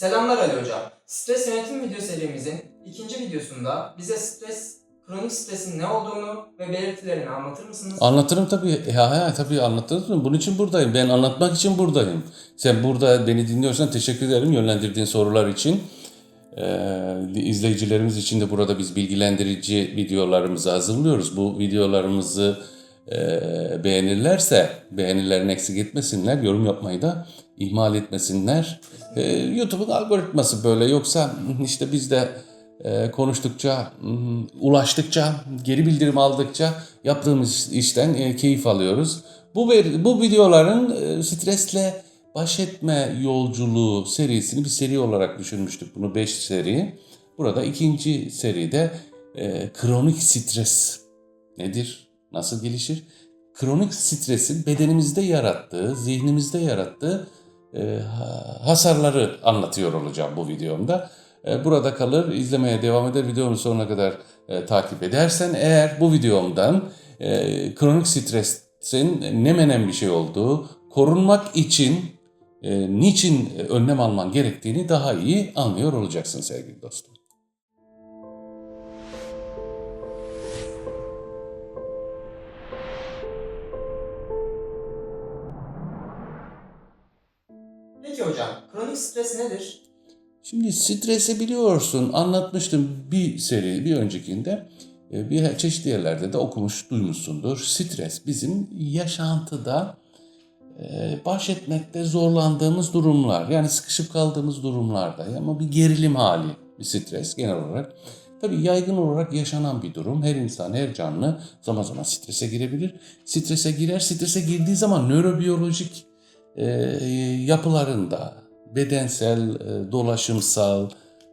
Selamlar Ali Hocam. Stres yönetim video serimizin ikinci videosunda bize stres, kronik stresin ne olduğunu ve belirtilerini anlatır mısınız? Anlatırım tabii. Ya, ya tabii anlatırım. Bunun için buradayım. Ben anlatmak için buradayım. Sen burada beni dinliyorsan teşekkür ederim yönlendirdiğin sorular için. Ee, izleyicilerimiz için de burada biz bilgilendirici videolarımızı hazırlıyoruz. Bu videolarımızı e, beğenirlerse, beğenilerini eksik etmesinler, yorum yapmayı da ihmal etmesinler. Ee, YouTube'un algoritması böyle. Yoksa işte biz de e, konuştukça, ulaştıkça, geri bildirim aldıkça yaptığımız işten e, keyif alıyoruz. Bu bu videoların e, stresle baş etme yolculuğu serisini bir seri olarak düşünmüştük. Bunu 5 seri. Burada ikinci seride e, kronik stres nedir? Nasıl gelişir? Kronik stresin bedenimizde yarattığı, zihnimizde yarattığı e, ha- hasarları anlatıyor olacağım bu videomda. E, burada kalır, izlemeye devam eder. Videomun sonuna kadar e, takip edersen eğer bu videomdan e, kronik stresin ne menen bir şey olduğu, korunmak için e, niçin önlem alman gerektiğini daha iyi anlıyor olacaksın sevgili dostum. Kronik stres nedir? Şimdi stresi biliyorsun, anlatmıştım bir seri, bir öncekinde. E, Bir çeşitli yerlerde de okumuş, duymuşsundur. Stres bizim yaşantıda e, baş etmekte zorlandığımız durumlar. Yani sıkışıp kaldığımız durumlarda. Ama bir gerilim hali bir stres genel olarak. Tabii yaygın olarak yaşanan bir durum. Her insan, her canlı zaman zaman strese girebilir. Strese girer, strese girdiği zaman nörobiyolojik e, yapılarında, bedensel, e, dolaşımsal,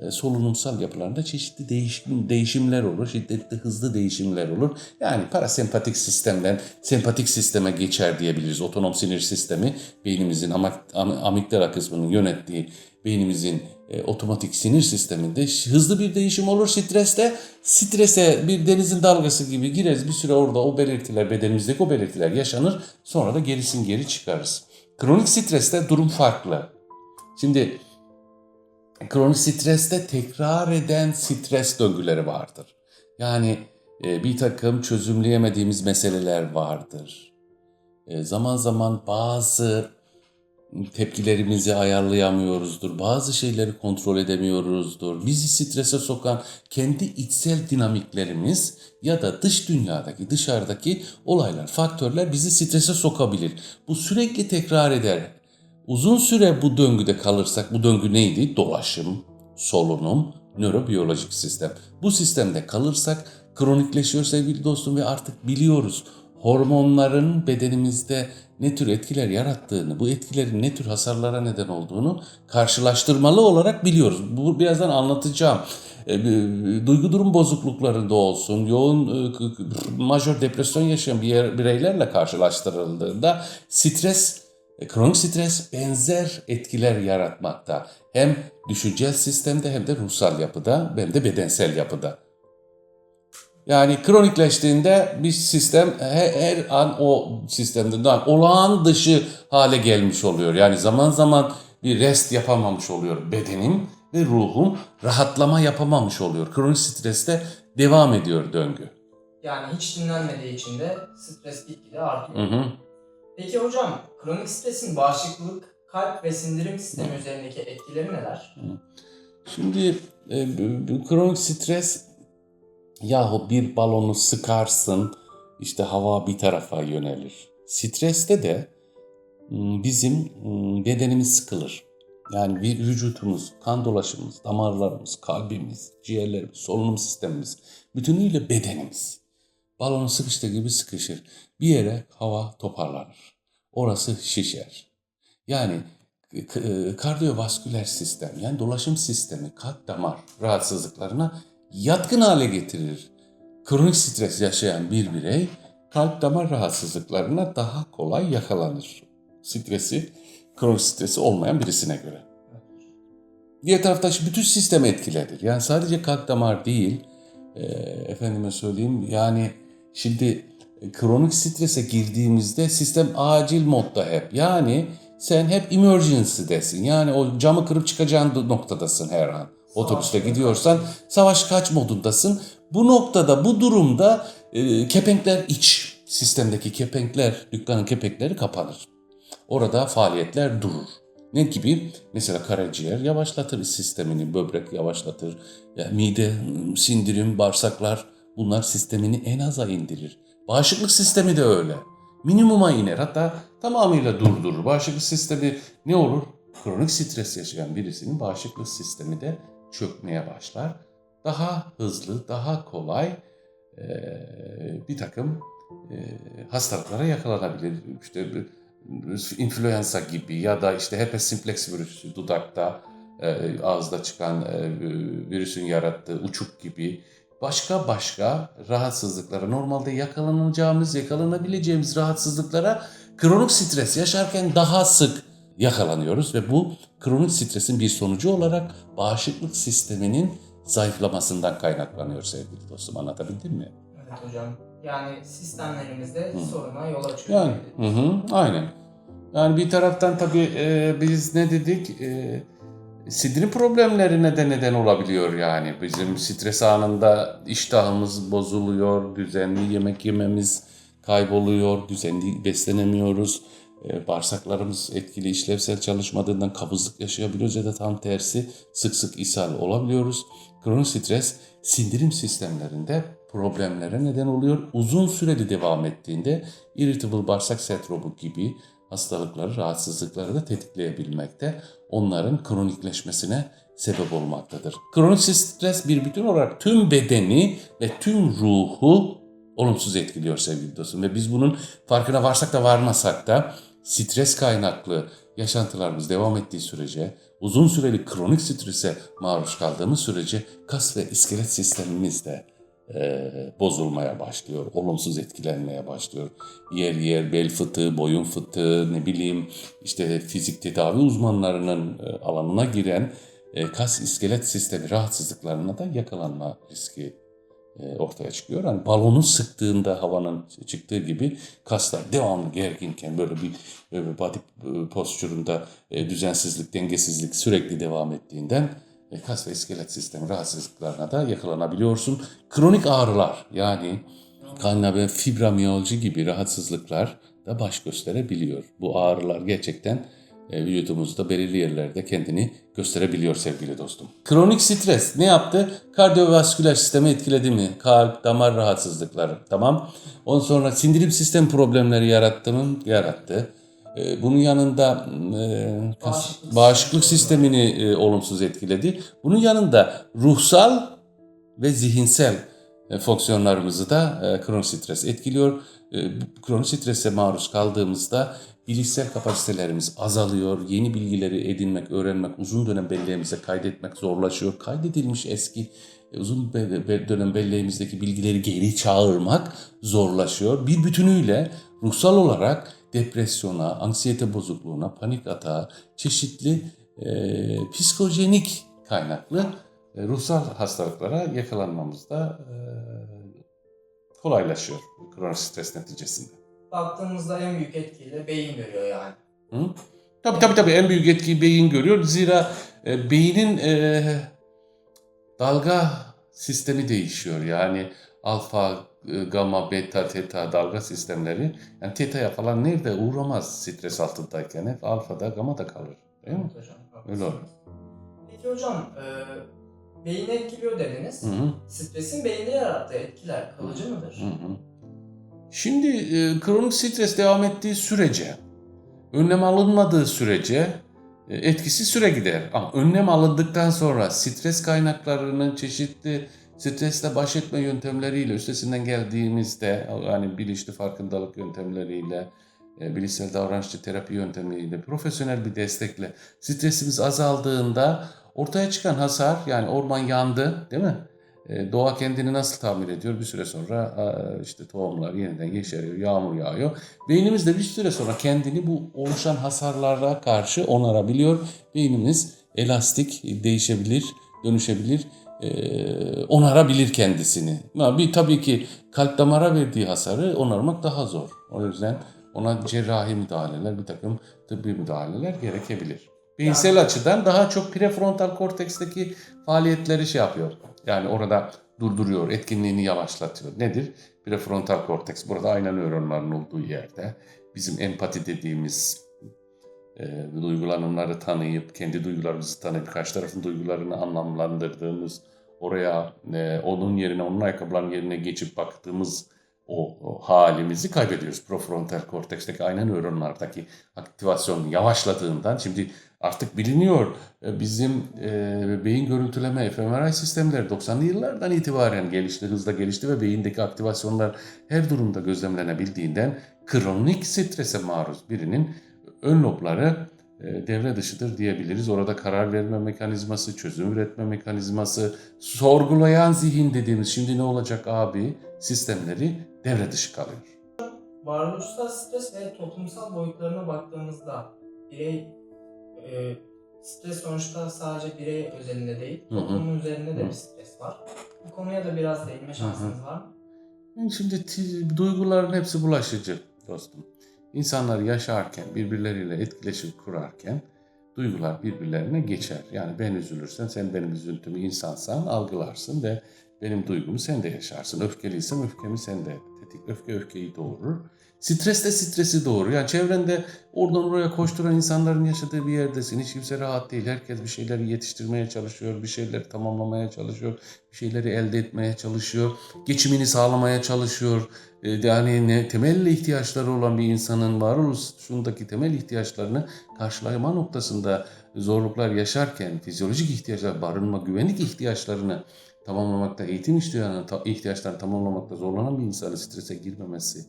e, solunumsal yapılarında çeşitli değişim, değişimler olur. Şiddetli, hızlı değişimler olur. Yani parasempatik sistemden sempatik sisteme geçer diyebiliriz. Otonom sinir sistemi beynimizin amigdala kısmının yönettiği beynimizin e, otomatik sinir sisteminde hızlı bir değişim olur streste. Strese bir denizin dalgası gibi gireriz. Bir süre orada o belirtiler, bedenimizdeki o belirtiler yaşanır. Sonra da gerisin geri çıkarız. Kronik streste durum farklı. Şimdi kronik streste tekrar eden stres döngüleri vardır. Yani e, bir takım çözümleyemediğimiz meseleler vardır. E, zaman zaman bazı tepkilerimizi ayarlayamıyoruzdur. Bazı şeyleri kontrol edemiyoruzdur. Bizi strese sokan kendi içsel dinamiklerimiz ya da dış dünyadaki, dışarıdaki olaylar, faktörler bizi strese sokabilir. Bu sürekli tekrar eder. Uzun süre bu döngüde kalırsak, bu döngü neydi? Dolaşım, solunum, nörobiyolojik sistem. Bu sistemde kalırsak kronikleşiyor sevgili dostum ve artık biliyoruz hormonların bedenimizde ne tür etkiler yarattığını, bu etkilerin ne tür hasarlara neden olduğunu karşılaştırmalı olarak biliyoruz. Bu birazdan anlatacağım. E, Duygu durum bozukluklarında olsun, yoğun e, majör depresyon yaşayan bireylerle karşılaştırıldığında stres, kronik stres benzer etkiler yaratmakta. Hem düşüncel sistemde hem de ruhsal yapıda hem de bedensel yapıda. Yani kronikleştiğinde bir sistem her, her an o sistemden olağan dışı hale gelmiş oluyor. Yani zaman zaman bir rest yapamamış oluyor bedenim ve ruhum rahatlama yapamamış oluyor. Kronik streste devam ediyor döngü. Yani hiç dinlenmediği için de stres gitgide artıyor. Hı hı. Peki hocam, kronik stresin bağışıklık, kalp ve sindirim sistemi üzerindeki etkileri neler? Şimdi e, kronik stres yahu bir balonu sıkarsın işte hava bir tarafa yönelir. Streste de m, bizim m, bedenimiz sıkılır. Yani bir vücutumuz, kan dolaşımımız, damarlarımız, kalbimiz, ciğerlerimiz, solunum sistemimiz, bütünüyle bedenimiz. Balonun sıkıştığı gibi sıkışır. Bir yere hava toparlanır. Orası şişer. Yani k- e, kardiyovasküler sistem yani dolaşım sistemi kalp damar rahatsızlıklarına yatkın hale getirir. Kronik stres yaşayan bir birey kalp damar rahatsızlıklarına daha kolay yakalanır. Stresi, kronik stresi olmayan birisine göre. Diğer tarafta bütün sistem etkiledir. Yani sadece kalp damar değil, e, efendime söyleyeyim yani şimdi e, kronik strese girdiğimizde sistem acil modda hep. Yani sen hep emergency'desin. Yani o camı kırıp çıkacağın noktadasın her an. Otobüste gidiyorsan savaş kaç modundasın. Bu noktada, bu durumda e, kepenkler iç sistemdeki kepenkler, dükkanın kepenkleri kapanır. Orada faaliyetler durur. Ne gibi? Mesela karaciğer yavaşlatır sistemini, böbrek yavaşlatır, ya mide, sindirim, bağırsaklar bunlar sistemini en aza indirir. Bağışıklık sistemi de öyle. Minimuma iner hatta tamamıyla durdurur. Bağışıklık sistemi ne olur? Kronik stres yaşayan birisinin bağışıklık sistemi de çökmeye başlar. Daha hızlı, daha kolay eee, bir takım eee, hastalıklara yakalanabilir. İşte influenza gibi ya da işte herpes simplex virüsü dudakta, e, ağızda çıkan e, virüsün yarattığı uçuk gibi başka başka rahatsızlıklara, normalde yakalanacağımız, yakalanabileceğimiz rahatsızlıklara kronik stres yaşarken daha sık yakalanıyoruz ve bu kronik stresin bir sonucu olarak bağışıklık sisteminin zayıflamasından kaynaklanıyor sevgili dostum. Anlatabildim mi? Evet hocam. Yani sistemlerimizde soruna yol açıyor. Yani, hı hı, aynen. Yani bir taraftan tabii e, biz ne dedik? E, sindirim problemlerine de neden olabiliyor yani. Bizim stres anında iştahımız bozuluyor, düzenli yemek yememiz kayboluyor, düzenli beslenemiyoruz. E, bağırsaklarımız etkili işlevsel çalışmadığından kabızlık yaşayabiliyoruz ya da tam tersi sık sık ishal olabiliyoruz. Kronik stres sindirim sistemlerinde problemlere neden oluyor. Uzun süreli devam ettiğinde irritable bağırsak sendromu gibi hastalıkları, rahatsızlıkları da tetikleyebilmekte. Onların kronikleşmesine sebep olmaktadır. Kronik stres bir bütün olarak tüm bedeni ve tüm ruhu olumsuz etkiliyor sevgili dostum. Ve biz bunun farkına varsak da varmasak da stres kaynaklı yaşantılarımız devam ettiği sürece, uzun süreli kronik strese maruz kaldığımız sürece kas ve iskelet sistemimiz de e, bozulmaya başlıyor, olumsuz etkilenmeye başlıyor. Yer yer bel fıtığı, boyun fıtığı, ne bileyim işte fizik tedavi uzmanlarının e, alanına giren e, kas iskelet sistemi rahatsızlıklarına da yakalanma riski e, ortaya çıkıyor. Hani balonu sıktığında havanın çıktığı gibi kaslar devamlı gerginken böyle bir, bir body postüründe e, düzensizlik, dengesizlik sürekli devam ettiğinden kas ve iskelet sistemi rahatsızlıklarına da yakalanabiliyorsun. Kronik ağrılar yani kanla ve fibramiyalji gibi rahatsızlıklar da baş gösterebiliyor. Bu ağrılar gerçekten e, vücudumuzda belirli yerlerde kendini gösterebiliyor sevgili dostum. Kronik stres ne yaptı? Kardiyovasküler sistemi etkiledi mi? Kalp, damar rahatsızlıkları. Tamam. Ondan sonra sindirim sistem problemleri yarattı mı? Yarattı. E, Bunun yanında e, kas- Bağışıklık bağışıklık sistemini e, olumsuz etkiledi. Bunun yanında ruhsal ve zihinsel e, fonksiyonlarımızı da e, kronik stres etkiliyor. E, kronik strese maruz kaldığımızda bilişsel kapasitelerimiz azalıyor. Yeni bilgileri edinmek, öğrenmek, uzun dönem belleğimize kaydetmek zorlaşıyor. Kaydedilmiş eski e, uzun dönem belleğimizdeki bilgileri geri çağırmak zorlaşıyor. Bir bütünüyle ruhsal olarak depresyona, anksiyete bozukluğuna, panik atağa, çeşitli e, psikojenik kaynaklı e, ruhsal hastalıklara yakalanmamız da e, kolaylaşıyor kronik stres neticesinde. Baktığımızda en büyük etkiyi de beyin görüyor yani. Hı? Tabii tabii tabii en büyük etkiyi beyin görüyor. Zira e, beynin e, dalga sistemi değişiyor. Yani alfa, e, gamma, beta, teta dalga sistemleri. Yani teta'ya falan nerede uğramaz stres altındayken. Hep alfada, gammada kalır. Değil mi? Evet hocam. Öyle olur. Peki hocam, e, beyni etkiliyor dediniz. Hı hı. Stresin beyinde yarattığı etkiler kalıcı mıdır? Hı hı. Şimdi e, kronik stres devam ettiği sürece, önlem alınmadığı sürece etkisi süre gider. Ama önlem alındıktan sonra stres kaynaklarının çeşitli stresle baş etme yöntemleriyle üstesinden geldiğimizde yani bilinçli farkındalık yöntemleriyle, e, bilişsel davranışçı terapi yöntemiyle, profesyonel bir destekle stresimiz azaldığında ortaya çıkan hasar yani orman yandı değil mi? E, Doğa kendini nasıl tamir ediyor? Bir süre sonra işte tohumlar yeniden yeşeriyor, yağmur yağıyor. Beynimiz de bir süre sonra kendini bu oluşan hasarlara karşı onarabiliyor. Beynimiz elastik, değişebilir, dönüşebilir, e, onarabilir kendisini. Bir tabii ki kalp damara verdiği hasarı onarmak daha zor. O yüzden ona cerrahi müdahaleler, bir takım tıbbi müdahaleler gerekebilir. Beyinsel açıdan daha çok prefrontal korteksteki faaliyetleri şey yapıyor. Yani orada durduruyor, etkinliğini yavaşlatıyor. Nedir? Prefrontal korteks burada ayna nöronların olduğu yerde. Bizim empati dediğimiz e, duygulanımları tanıyıp, kendi duygularımızı tanıyıp, karşı tarafın duygularını anlamlandırdığımız, oraya e, onun yerine, onun ayakkabılarının yerine geçip baktığımız o, o halimizi kaybediyoruz. Prefrontal korteksteki ayna nöronlardaki aktivasyon yavaşladığından, şimdi artık biliniyor e, bizim e, beyin görüntüleme fMRI sistemleri 90'lı yıllardan itibaren gelişti, hızla gelişti ve beyindeki aktivasyonlar her durumda gözlemlenebildiğinden kronik strese maruz birinin ön lobları devre dışıdır diyebiliriz. Orada karar verme mekanizması, çözüm üretme mekanizması, sorgulayan zihin dediğimiz şimdi ne olacak abi sistemleri devre dışı kalıyor. Varoluşsal stres ve toplumsal boyutlarına baktığımızda birey e, stres sonuçta sadece birey özelinde değil, toplumun üzerinde de Hı. bir stres var. Bu konuya da biraz değinme şansınız var mı? Yani şimdi duyguların hepsi bulaşıcı dostum. İnsanlar yaşarken, birbirleriyle etkileşim kurarken duygular birbirlerine geçer. Yani ben üzülürsem sen benim üzüntümü insansan algılarsın ve benim duygumu sen de yaşarsın. Öfkeliysem öfkemi sen de tetik. Öfke öfkeyi doğurur. Stres de stresi doğurur. Yani çevrende oradan oraya koşturan insanların yaşadığı bir yerdesin. Hiç kimse rahat değil. Herkes bir şeyleri yetiştirmeye çalışıyor, bir şeyleri tamamlamaya çalışıyor, bir şeyleri elde etmeye çalışıyor, geçimini sağlamaya çalışıyor. Yani ne, temel ihtiyaçları olan bir insanın varoluşundaki temel ihtiyaçlarını karşılama noktasında zorluklar yaşarken fizyolojik ihtiyaçlar, barınma, güvenlik ihtiyaçlarını tamamlamakta, eğitim ta- ihtiyaçlarını tamamlamakta zorlanan bir insanın strese girmemesi,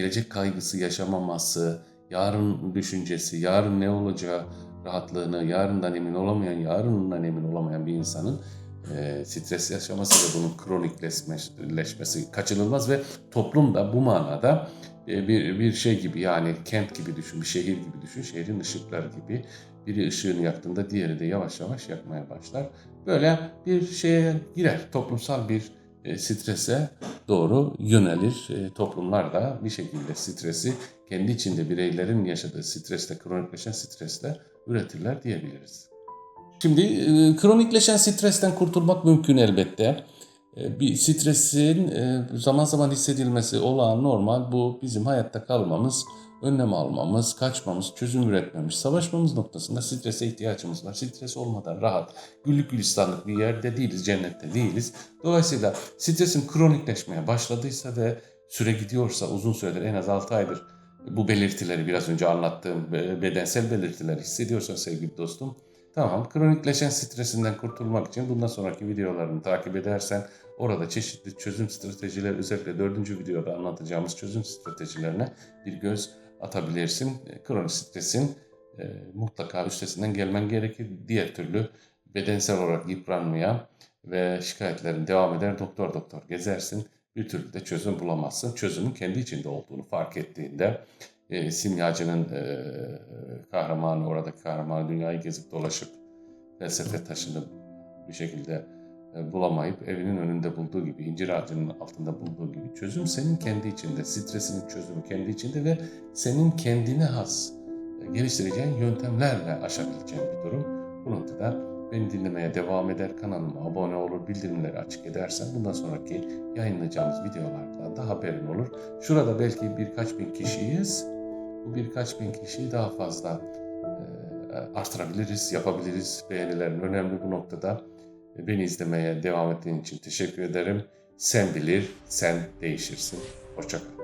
gelecek kaygısı yaşamaması, yarın düşüncesi, yarın ne olacağı rahatlığını, yarından emin olamayan, yarından emin olamayan bir insanın e, stres yaşaması ve bunun kronikleşmesi kaçınılmaz ve toplum da bu manada e, bir, bir şey gibi yani kent gibi düşün, bir şehir gibi düşün, şehrin ışıkları gibi biri ışığını yaktığında diğeri de yavaş yavaş yakmaya başlar. Böyle bir şeye girer, toplumsal bir e, strese doğru yönelir. E, toplumlar da bir şekilde stresi kendi içinde bireylerin yaşadığı stresle, kronikleşen stresle üretirler diyebiliriz. Şimdi e, kronikleşen stresten kurtulmak mümkün elbette. Bir stresin zaman zaman hissedilmesi olağan normal. Bu bizim hayatta kalmamız, önlem almamız, kaçmamız, çözüm üretmemiz, savaşmamız noktasında strese ihtiyacımız var. Stres olmadan rahat, güllük gülistanlık bir yerde değiliz, cennette değiliz. Dolayısıyla stresin kronikleşmeye başladıysa ve süre gidiyorsa uzun süredir en az 6 aydır bu belirtileri biraz önce anlattığım bedensel belirtileri hissediyorsan sevgili dostum Tamam, kronikleşen stresinden kurtulmak için bundan sonraki videolarımı takip edersen orada çeşitli çözüm stratejileri özellikle dördüncü videoda anlatacağımız çözüm stratejilerine bir göz atabilirsin. E, Kronik stresin e, mutlaka üstesinden gelmen gerekir. Diğer türlü bedensel olarak yıpranmaya ve şikayetlerin devam eder doktor doktor gezersin. Bir türlü de çözüm bulamazsın. Çözümün kendi içinde olduğunu fark ettiğinde e, simyacının e, kahramanı, oradaki kahramanı dünyayı gezip dolaşıp felsefe taşını bir şekilde bulamayıp evinin önünde bulduğu gibi, incir ağacının altında bulduğu gibi çözüm senin kendi içinde, stresinin çözümü kendi içinde ve senin kendine has e, geliştireceğin yöntemlerle aşabileceğin bir durum. Bu noktada beni dinlemeye devam eder, kanalıma abone olur, bildirimleri açık edersen bundan sonraki yayınlayacağımız videolarda da haberin olur. Şurada belki birkaç bin kişiyiz. Bu birkaç bin kişiyi daha fazla e, artırabiliriz, yapabiliriz. Beğenilerin önemli bu noktada. Beni izlemeye devam ettiğin için teşekkür ederim. Sen bilir, sen değişirsin. Hoşçakal.